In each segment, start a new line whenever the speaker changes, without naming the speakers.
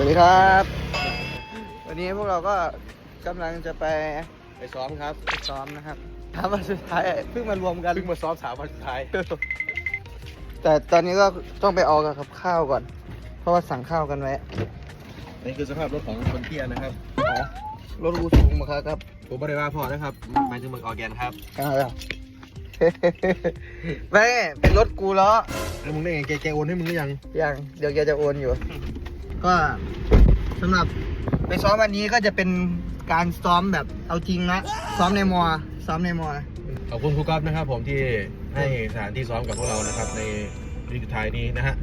สวัสดีครับ วันนี้พวกเราก็กำลังจะไป
ไปซ้อมครับ
ไปซ้อมนะครับถามวันสุดท้ายเพิ่งมารวมกัน
เพิ่งมาซ้อมสามวันสุดท้าย
แต่ตอนนี้ก็ต้องไปเอากับข้าวก่อน เพราะว่าสั่งข้าวกันไว้
นี่คือสภาพรถของคนเที่ยนะครับ
อ๋อรถกูสูงมากครับ
ผมไม่ได้ว่าพอนะครับหมายถึงมึงออร์แกนครับ
เอาแล้วไม่เป็นรถกูล้อ
แล้วมึงได้ไงแกแกโอนให้มึงหรือยัง
ยัง เดี๋ยวแกจะโอนอยู่ ก็สำหรับไปซ้อมวันนี้ก็จะเป็นการซ้อมแบบเอาจริงนะซ้อมในมอซ้อมในมอ
ขอบคุณครูก๊อฟนะครับ ผมที่ให้สถานที่ซ้อมกับพวกเรานะครับ ในวีคสุดท้ายนี้นะฮะ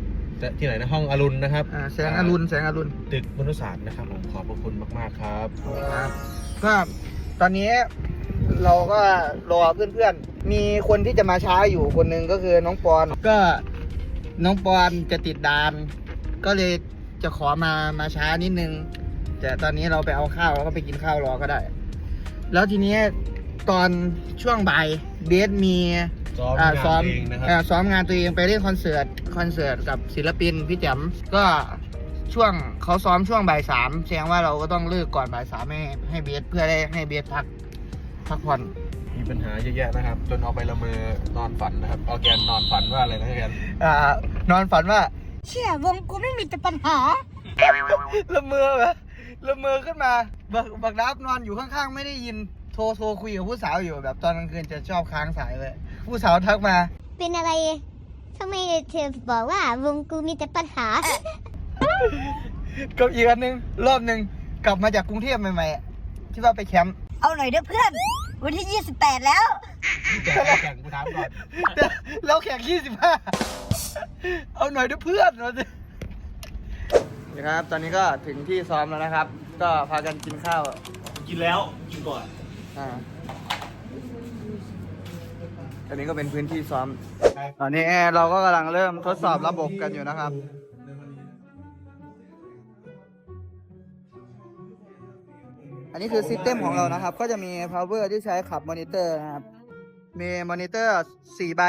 จะที่ไหนนะห้องอรุณนะครับ
อ่าแสงอรุณแสงอรุณ
ตึกมนุษยศาสตร์นะครับผมขอบพระคุณมาก ๆครับ
ครับก็ตอนนี้เราก็รอเพื่อนๆ มีคนที่จะมาช้าอยู่คนหนึ่งก็คือน้องปอน ก็น้องปอนจะติดดาน ก็เลย จะขอมามาช้านิดนึง แต่ตอนนี้เราไปเอาข้าวแล้วก็ไปกินข้าวรอก็ได้ แล้วทีนี้ตอนช่วงบ่ายเบสมี
ซ้อม
อ่างา
น
ซ้อม
เองนะครับ
อ่าซ้อมงานตัวเองไปเล่นคอนเสิร์ตคอนเสิร์ตกับศิลปินพี่แจ๋มก็ช่วงเขาซ้อมช่วงบ่ายสามแสดงว่าเราก็ต้องเลิกก่อนบ่ายสามให้ให้เบสเพื่อได้ให้เบสพักพักผ่อน
มีปัญหาเยอะแยะนะครับ จนเอาไปละเมอนอนฝันนะครับออร์แกนนอนฝันว่าอะไรนะออร์แกน
อ่านอนฝันว่า
เชี่ยวงกูไม่มีแต่ปัญหา
ละเมอแบบละเมอขึ้นมาบักบักดับนอนอยู่ข้างๆ ไม่ได้ยิน โทรโทรคุยกับผู้สาวอยู่แบบตอนกลางคืนจะชอบค้างสายเลย ผู้สาวทักมา
เป็นอะไรทำไมเธอบอกว่าวงกูมีแต่ปัญหา
กับอีกอันหนึงรอบหนึ่งกลับมาจากกรุงเทพใหม่ๆอะที่ว่าไปแคมป์
เอาหน่อยเด้อเพื่อน วันที่ 28 แล้ว
แกแข่งกูถามก่อน
เราแข่งยี่สิบห้าเอาหน่อยด้วยเพื่อนเราสินะครับ ตอนนี้ก็ถึงที่ซ้อมแล้วนะครับ ก็พากันกินข้าว
กินแล้วกินก่อน
อ่า อันนี้ก็เป็นพื้นที่ซ้อม ตอนนี้เราก็กำลังเริ่มทดสอบระบบกันอยู่นะครับ อันนี้คือซิสเต็มของเรานะครับ ก็จะมี power ที่ใช้ขับมอนิเตอร์นะครับ มีมอนิเตอร์สี่ใบ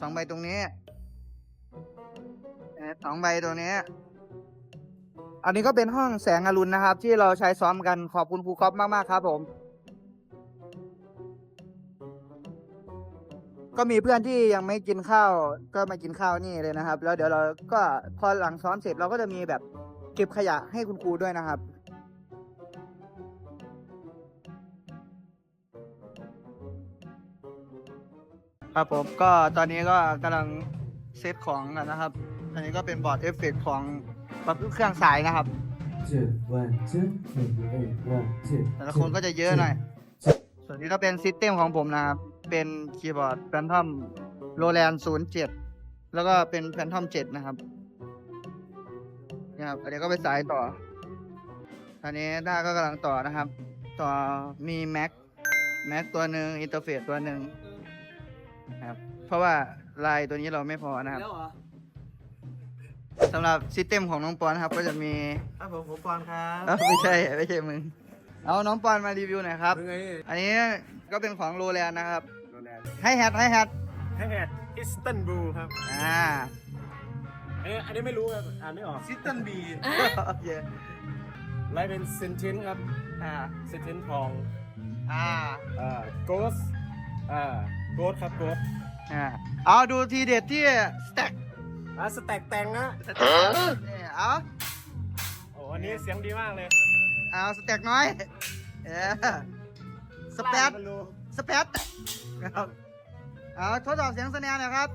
สองใบตรงนี้สองใบตรงนี้ อันนี้ก็เป็นห้องแสงอรุณนะครับ ที่เราใช้ซ้อมกันขอบคุณครูครอปมาก ๆ ครับผม ก็มีเพื่อนที่ยังไม่กินข้าว ก็มากินข้าวนี่เลยนะครับ แล้วเดี๋ยวเราก็พอหลังซ้อมเสร็จเราก็จะมีแบบเก็บขยะให้คุณครูด้วยนะครับ ครับผมก็ตอนนี้ก็กำลังเซตของนะครับ อันนี้ก็เป็นบอร์ดเอฟเฟกของเครื่องสายนะครับแต่ละคนก็จะเยอะหน่อย ส่วนนี้ก็เป็นซิสเต็มของผมนะครับ เป็นคีย์บอร์ดแฟนทอมโรแลนด์ศูนย์เจ็ดแล้วก็เป็นแฟนทอมเจ็ดนะครับนี่ครับเดี๋ยวก็ไปสายต่อ ตอนนี้ด้าก็กำลังต่อนะครับ ต่อมีแม็กแม็กตัวหนึ่งอินเทอร์เฟซตัวหนึ่ง นะครับ เพราะว่าลายตัวนี้เราไม่พอนะครับสำหรับซิสเต็มของน้องปอนนะครับ ก็จะมี
ครับผมผมปอนครับ
เอ้าไม่ใช่ไม่ใช่มึง เอาน้องปอนมารีวิวหน่อยครับ
เป็นไง
อันนี้ก็เป็นของโรแลนนะครับ
โรแลนด์
ให้แฮทให้แฮท
แฮชแท็กอิสตันบูลครับ
อ่า
อันนี้อันนี้ไม่รู้ครับอ่านไม่ออก
ซิสตันบี
โอเค
ไลฟ์เป็นเซนเทนครับ
อ่า
เซนเทนทอง
อ่า
อ่าโกสอ่า โกสครับโกส
อ่าเอาดูทีเด็ดที่สแต็ก
อ่าสแต็กแตงนะ
นี่เอา
โอ้อันนี้เสียงดีมากเลย
เอาสแต็กน้อยเออสเปด
ไม่รู้
สเปดครับเอาทดสอบเสียงสแนนหน่อยครับ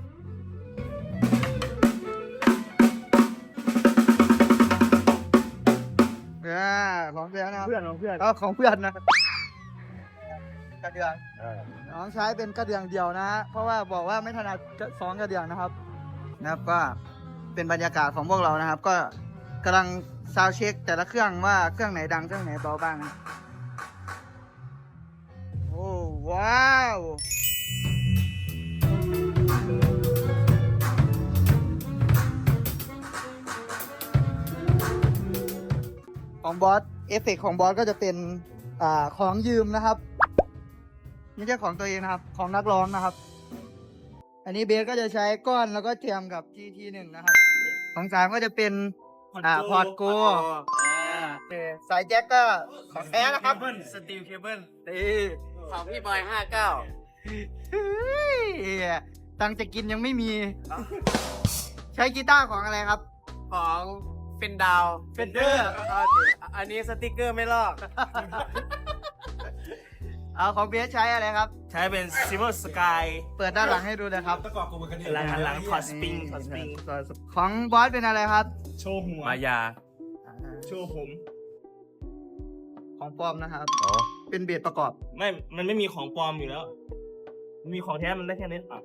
อ่าของเพื่อนนะครับ
เพื่อนของเพื่อน
ก็ของเพื่อนนะ กระเดือง
เออ
น้องใช้เป็นกระเดื่องเดียวนะฮะเพราะว่าบอกว่าไม่ถนัดสองกระเดื่องนะครับ นะครับก็เป็นบรรยากาศของพวกเรานะครับ ก็กำลังซาวด์เช็คแต่ละเครื่องว่าเครื่องไหนดังเครื่องไหนเบาบ้างนะโอ้ว้าวของบอสเอฟเฟกของบอสก็จะเป็นอ่าของยืมนะครับ ไม่ใช่ของตัวเองนะครับ ของนักร้องนะครับ อันนี้เบสก็จะใช้ก้อนแล้วก็เทียมกับ GT1 นะครับ ของสามก็จะเป็นอ่าพอร์ตโกโอเคสายแจ็คก็ของแท้นะครับ
สตีลเคเบิล
นี่
ของพี่บอยห้าเก้า
เฮ้ยตังค์จะกินยังไม่มี ใช้กีตาร์ของอะไรครับ
ของเป็นดาว
Fender
อันนี้สติกเกอร์ไม่ลอก
เอาของเบสใช้อะไรครับ
ใช้เป็นซิ l เวอร์สกาย
เปิดด้านหลังให้ดูเลยครับ
หลังหลังถอดสปริงถอดสปริง
ของบอสเป็นอะไรครับ
โชว์หัว
มายา
โชว์ผม
ของปลอมนะครับ
อ๋อ
เป็นเบสประกอบ
ไม่ มันไม่มีของปลอมอยู่แล้ว มีของแท้มันได้แค่นี้อะ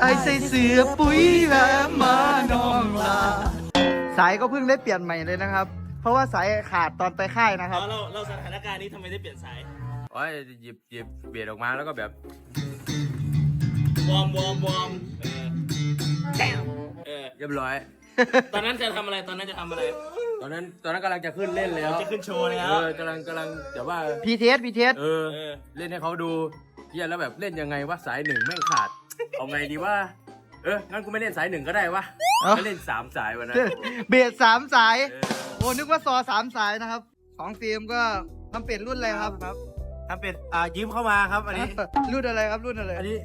ไอ้ใส่เสือปุ๋ยแวะมานองลาสายก็เพิ่งได้เปลี่ยนใหม่เลยนะครับ เพราะว่าสายขาดตอนไปค่ายนะครับ
เราเราสถานการณ์นี้ทำไมได้เปลี่ยนสาย
โอ้ยหยิบหยิบเบียดออกมาแล้วก็แบบ
วอร์มวอร์มวอร์มเออเออ
เรียบร้อย
ตอนนั้นจะทำอะไรตอนนั้นจะทำอะไร
ตอนนั้นตอนนั้นกำลังจะขึ้นเล่นแล้ว
จะขึ้นโชว์แล้ว
เออกำลังกำลังแต่ว่า
พีเทสพีเทส
เออ
เออ
เล่นให้เขาดูเฮียแล้วแบบเล่นยังไงวะสายหนึ่งไม่งขาด เอาไงดีว่า เออ งั้นกูไม่เล่นสายหนึ่งก็ได้วะก็เล่นสามสายวันนั้น
เบสสามสาย
เออ
โอ้นึกว่าซอสามสายนะครับ ของฟิล์มก็ทำเป็ดรุ่นอะไรครับ
ครับทำเป็นอ่ายืมเข้ามาครับ อันนี้
รุ่นอะไรครับรุ่นอะไร
อันนี้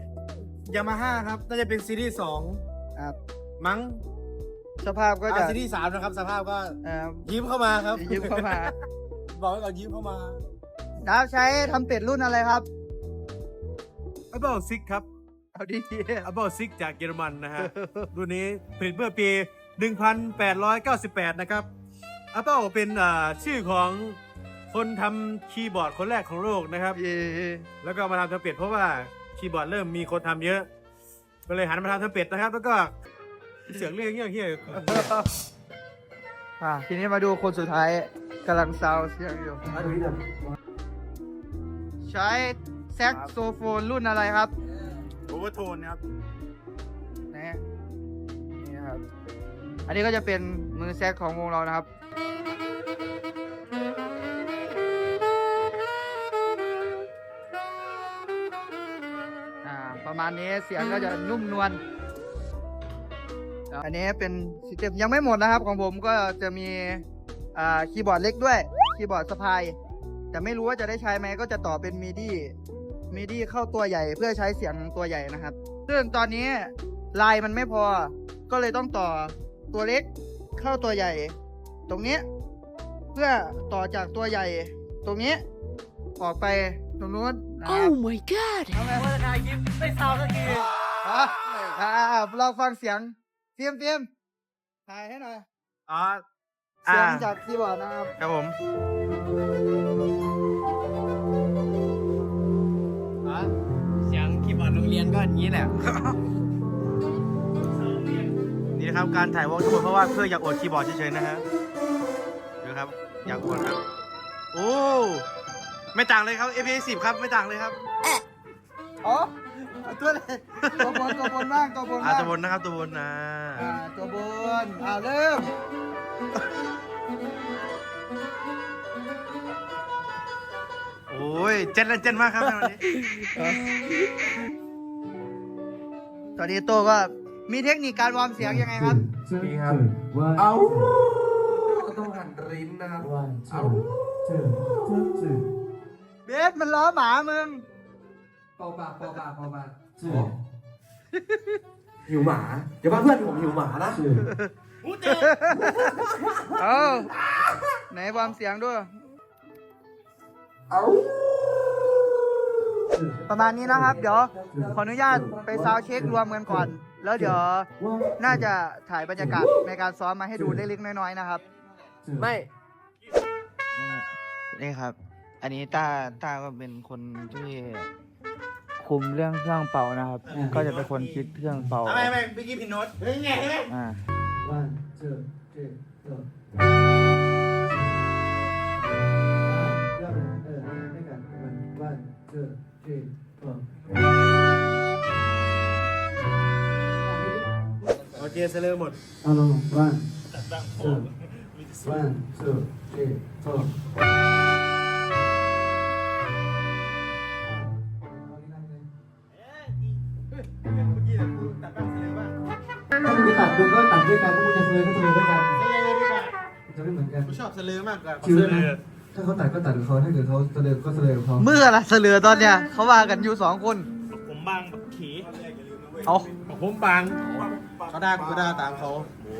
ยามาฮ่าครับ น่าจะเป็นซีรีส์สอง
ครับ
มั้ง
สภาพก็จะ
อ่าซีรีส์สามนะครับ สภาพก็
เอ่อ
ยืมเข้ามาครับ
ยืมเข้ามา
บอกไว้ก่อนยืมเข้ามา
ดาวใช้ทำเป็ดรุ่นอะไรครับ
อัลเบิลซิกครับ
เอาดี
อัลเบิลซิกจากเยอรมันนะฮะ รุ่นนี้ผลิตเมื่อปี 1898 นะครับอัลเบิลเป็นอ่าชื่อของคนทำคีย์บอร์ดคนแรกของโลกนะครับ
ๆเย่
แล้วก็มาทำทำเป็ดเพราะว่าคีย์บอร์ดเริ่มมีคนทำเยอะ ก็เลยหันมาทำทำเป็ดนะครับ แล้วก็เสียงเรียกเงี้ยเงี้ย
อะทีนี้มาดูคนสุดท้ายกำลังซาวเสียงอยู่ ใช้แซกโซโฟนรุ่นอะไรครับ
โอเวอร์โทนครับ
นะนี่ครับ อันนี้ก็จะเป็นมือแซกของวงเรานะครับอ่าประมาณนี้เสียงก็จะนุ่มนวลอันนี้เป็นซิสเต็มยังไม่หมดนะครับ ของผมก็จะมีอ่าคีย์บอร์ดเล็กด้วยคีย์บอร์ดสะพายแต่ไม่รู้ว่าจะได้ใช้ไหมก็จะต่อเป็นมิดี้ มิดี้เข้าตัวใหญ่เพื่อใช้เสียงตัวใหญ่นะครับ ซึ่งตอนนี้ลายมันไม่พอ ก็เลยต้องต่อตัวเล็กเข้าตัวใหญ่ ตรงนี้ เพื่อต่อจากตัวใหญ่ ตรงนี้ออกไปตรงนู้นนะครับ
Oh my god
ทำไม
ว่าถ่ายคลิปไม่ซาวสักที
อะอ่าเราฟังเสียงเฟียมเฟียมถ่ายให้หน่อย
อ๋อ
เสียงจากคีย์บอร์ดนะครับ
ครับผม เรียนก็อย่างนี้แหละ นี่นะครับการถ่ายวอล์กทั้งหมดเพราะว่าเพื่ออยากอวดคีย์บอร์ดเฉยๆนะฮะดูครับ อยากอวดครับ โอ้ไม่ต่างเลยครับ a p 10ครับไม่ต่างเลยครับ
อ๋อตัวไหนตัวบนตัวบนบ้างตัวบน
อ่า
บ้าง
ตัวบนนะครับตัวบนนะ
อ่าตัวบนอ่าเริ่ม
โอ้ยเจ็ดเลยเจ็ดมากครับวันนี้
ตอนนี้โตก็มีเทคนิคการวอร์มเสียงยังไงครับ
มีครับ เอาก็ต้องหันริ้นนะครับเอาเจอเจอเจอ
เบสมันล้อหมามึง
เป่าปากเป่าปากเป่าปากเจอหิวหมา เดี๋ยวว่าเพื่อนผมหิวหมานะ
เอาไหนวอร์มเสียงด้วย
เอา
ประมาณนี้นะครับ เดี๋ยวขออนุญาตไปซาวด์เช็ครวมกันก่อน แล้วเดี๋ยวน่าจะถ่ายบรรยากาศในการซ้อมมาให้ดูเล็กๆน้อยๆนะครับ
ไม่
นี่ครับ อันนี้ต้าต้าก็เป็นคนที่คุมเรื่องเครื่องเป่านะครับ ก็จะเป็นคนคิดเครื่องเป่า
ไม่ไม่เมื่อกี้ผิดโน้ตเฮ้ยไงเฮ้ย
อ่า
วันเจอเจอเจอเออเออให้กันวันวัน เจอเจอเออ
โอเคเสร็จหมด
เอาลงวันเจอวันเจอเจอเออ
เมื่อกี้เนี่ยกูตัดบ้างเสร็จบ้าง
ไปตัดมึงก็ตัดด้วยกันพวกมึงจะเสลอก็เสลอด้วยกันจะไม่เหมือนกัน
กูชอบเสลือมากกว่า
คิวนะ ถ้าเขาตัดก็ตัดกับเขาถ้าเกิดเขาเสลอก็เสลอกับเขา
เมื่อละเสลือตอนเนี้ยเขาว่ากันอยู่สองคน
ผมบางแบบขี
เอา
ผมบางเขาด่ากูก็ด่าตามเขาโอ้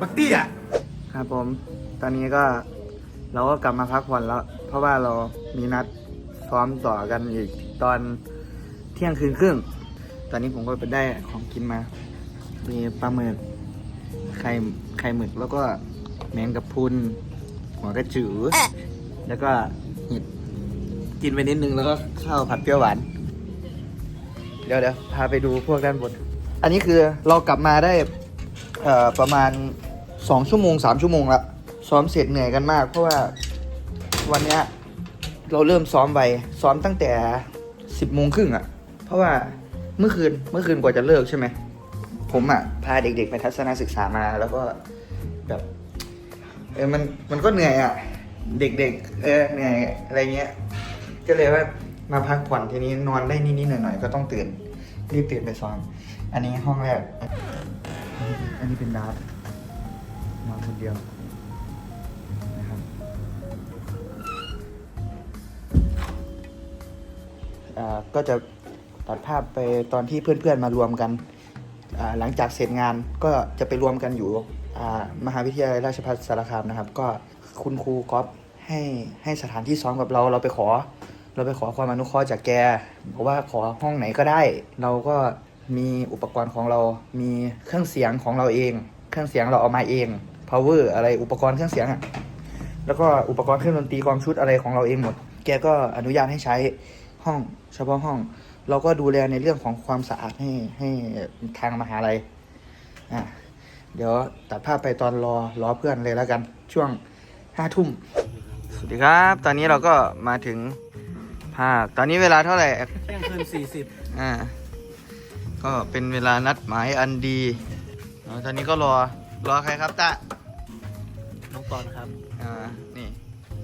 บักตี้อะ
ครับผม ตอนนี้ก็เราก็กลับมาพักผ่อนแล้ว เพราะว่าเรามีนัดซ้อมต่อกันอีกตอนเที่ยงคืนครึ่ง ตอนนี้ผมก็ไปได้ของกินมา มีปลาหมึกไข่ไข่หมึกแล้วก็แมงกะพรุน หัวกระจือแล้วก็เห็ดกินไปนิดนึงแล้วก็ข้าวผัดเปรี้ยวหวาน เดี๋ยวเดี๋ยวพาไปดูพวกด้านบน อันนี้คือเรากลับมาได้เอ่อประมาณสองชั่วโมงสามชั่วโมงละซ้อมเสร็จเหนื่อยกันมาก เพราะว่าวันเนี้ยเราเริ่มซ้อมไปซ้อมตั้งแต่สิบโมงครึ่งอะเพราะว่าเมื่อคืนเมื่อคืนกว่าจะเลิกใช่ไหมผมอะพาเด็กๆไปทัศนศึกษามาแล้วก็แบบเออมันมันก็เหนื่อยอะเด็กๆ เออเหนื่อยอะไรเงี้ย ก็เลยว่ามาพักผ่อนทีนี้นอนได้นิดๆหน่อยๆก็ต้องตื่น รีบตื่นไปซ้อมอันนี้ห้องแรก อันนี้เป็นดาร์ฟนอนคนเดียวนะครับอ่าก็จะตัดภาพไปตอนที่เพื่อนๆมารวมกัน หลังจากเสร็จงานก็จะไปรวมกันอยู่ มหาวิทยาลัยราชภัฏสารคามนะครับ ก็คุณครูก๊อฟให้ให้สถานที่ซ้อมกับเราเราไปขอ เราไปขอความอนุเคราะห์จากแกบอกว่าขอห้องไหนก็ได้ เราก็มีอุปกรณ์ของเรา มีเครื่องเสียงของเราเอง เครื่องเสียงเราเอามาเอง power อะไรอุปกรณ์เครื่องเสียงอะแล้วก็อุปกรณ์เครื่องดนตรีกองชุดอะไรของเราเองหมด แกก็อนุญาตให้ใช้ห้องเฉพาะห้อง เราก็ดูแลในเรื่องของความสะอาดให้ให้ทางมหาลัยอะ เดี๋ยวตัดภาพไปตอนรอรอเพื่อนเลยแล้วกันช่วงห้าทุ่มสวัสดีครับ ตอนนี้เราก็มาถึงภาคตอนนี้เวลาเท่าไหร่
เที่ยงคืนสี่สิบ
อ่าก็เป็นเวลานัดหมายอันดีอ๋อตอนนี้ก็รอรอใครครับตะ
น้องตอนครับ
อ่านี่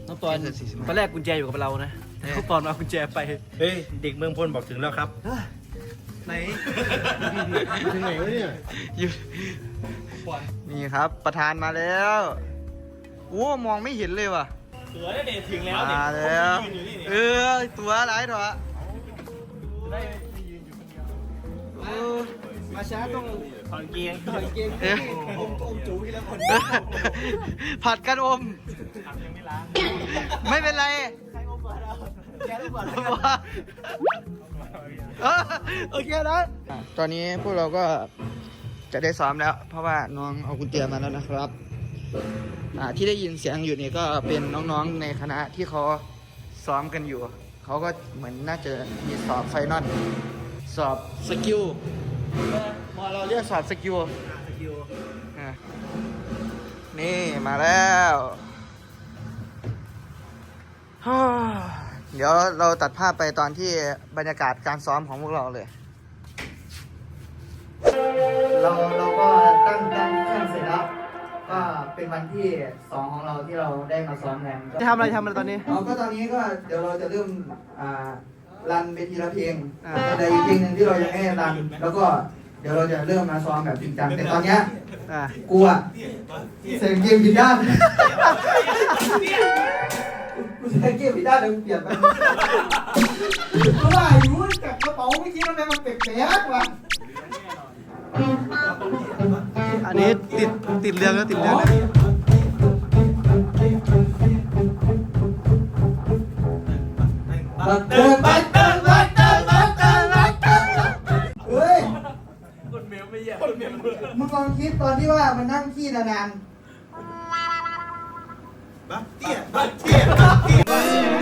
น้องตอน
เสร็จ45
ตอนแรกกุญแจอยู่กับเรานะ
เอ๊ะ
น้องตอนมาเอากุญแจไป
เฮ้ยเด็กเมืองพลบอกถึงแล้วครับไหนถึงไหนวะเนี่ย
อยู่ นี่ครับ ประธานมาแล้วโอ้มองไม่เห็นเลยว่ะ
เสือได้เดทถึงแล้ว
มาแล้วเออตัวอะไรายตัวเออ
มาช้าต้องถอนเกียงถอนเกียง
เอ๊ะ
อมอมจูที่แล้วคน
ผัดกันอม
ยังไม่ล้าง
ไม่เป็นไร
ใครอมก่อนเราแกรู้ก่อน
เออโอเคนะตอนนี้พวกเราก็ จะได้ซ้อมแล้ว เพราะว่าน้องเอากุญแจมาแล้วนะครับที่ได้ยินเสียงอยู่นี่ก็เป็นน้องๆในคณะที่เขาซ้อมกันอยู่ เขาก็เหมือนน่าจะมีสอบไฟนอลสอบสกิลมอเราเรียกสอบสกิลนี่มาแล้วเดี๋ยวเราตัดภาพไปตอนที่บรรยากาศการซ้อมของพวกเราเลย เราเราก็ตั้งตั้งเครื่องเสร็จแล้วก็เป็นวันที่สองของเราที่เราได้มาซ้อมกัน
จะทำอะไรทำอะไรตอนนี้
เราก็ตอนนี้ก็เดี๋ยวเราจะเริ่มอ่ารันไปทีละเพลงแต่อีกเพลงหนึ่งที่เรายังไม่ได้รัน แล้วก็เดี๋ยวเราจะเริ่มมาซ้อมแบบจริงจังแต่ตอนเนี้ย
อ่า
กูอะเสียงเกมผิดด้านกูเสียงเกมผิดด้านเลยกูเปลี่ยนไปเพราะว่าอยู่กับกระเป๋าเมื่อกี้ทำไมมันแปลกๆวะ
นนี้ติดติดเรื่องแล้วติดเรื่องแล้ว
เดินไปเดินไปเดินไปเดินไปเดินไปเฮ้ย
คนเมลไม่แย่คนเมล
มึงลองคิดตอนที่ว่ามันนั่งขี้นาน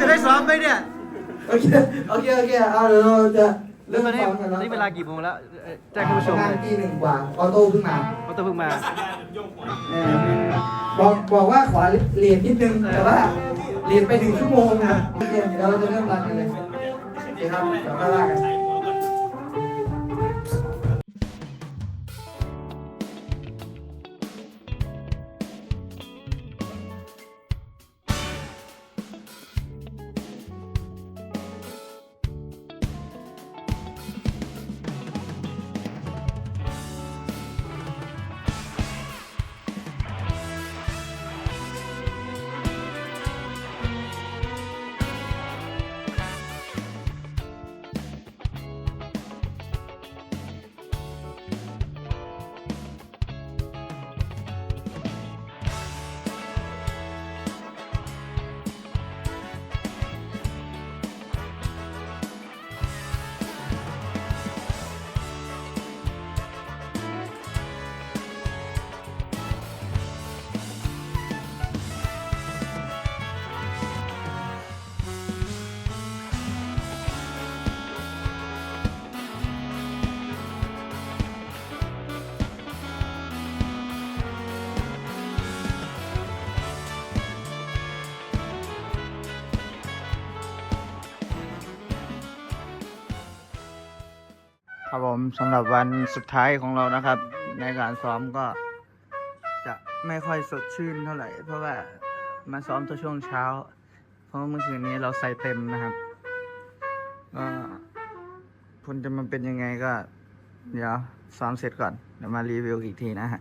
จะได้ซ้อมไหมเนี่ย
ๆโอเคโอเคโอเคเอาเดี๋ยวเราจะ เริ่ม
ตอนนี้
ซ้อมกัน
ต
แล้
อ
วน
นี้เวลากี่โมงแล้วเอ่อแจ้งคุณผู้ชม
งานที่หนึ่งกว่าออโต้เพิ่งมา
เขาต้องเพิ่งมา
เออบอกบอกว่าขอเรียนนิดนึง แต่ว่าเรียนไปหนึ่งชั่วโมงนะโอเคเดี๋ยวเราจะเริ่มรันกันเลยโอเคครับเดี๋ยวก็ว่ากัน ผมสำหรับวันสุดท้ายของเรานะครับ ในการซ้อมก็จะไม่ค่อยสดชื่นเท่าไหร่ เพราะว่ามาซ้อมตัวช่วงเช้า เพราะเมื่อคืนนี้เราใส่เต็มนะครับก็ผลจะมันเป็นยังไงก็ เดี๋ยวซ้อมเสร็จก่อนเดี๋ยวมารีวิวอีกทีนะฮะ